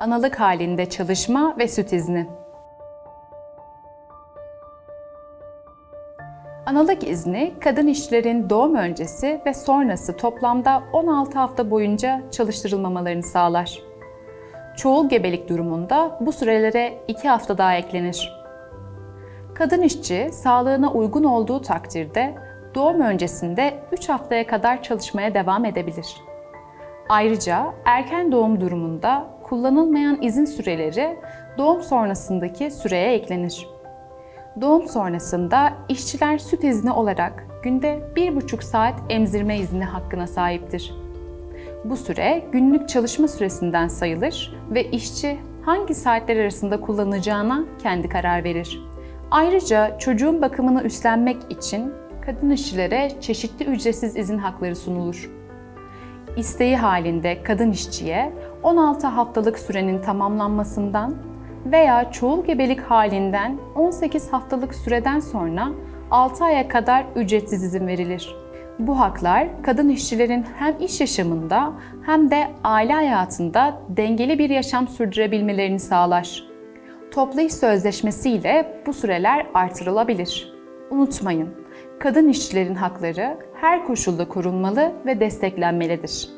Analık halinde çalışma ve süt izni. Analık izni, kadın işçilerin doğum öncesi ve sonrası toplamda 16 hafta boyunca çalıştırılmamalarını sağlar. Çoğul gebelik durumunda bu sürelere 2 hafta daha eklenir. Kadın işçi sağlığına uygun olduğu takdirde doğum öncesinde 3 haftaya kadar çalışmaya devam edebilir. Ayrıca erken doğum durumunda kullanılmayan izin süreleri doğum sonrasındaki süreye eklenir. Doğum sonrasında işçiler süt izni olarak günde 1,5 saat emzirme izni hakkına sahiptir. Bu süre günlük çalışma süresinden sayılır ve işçi hangi saatler arasında kullanacağına kendi karar verir. Ayrıca çocuğun bakımını üstlenmek için kadın işçilere çeşitli ücretsiz izin hakları sunulur. İsteği halinde kadın işçiye 16 haftalık sürenin tamamlanmasından veya çoğul gebelik halinden 18 haftalık süreden sonra 6 aya kadar ücretsiz izin verilir. Bu haklar kadın işçilerin hem iş yaşamında hem de aile hayatında dengeli bir yaşam sürdürebilmelerini sağlar. Toplu iş sözleşmesi ile bu süreler artırılabilir. Unutmayın, kadın işçilerin hakları her koşulda korunmalı ve desteklenmelidir.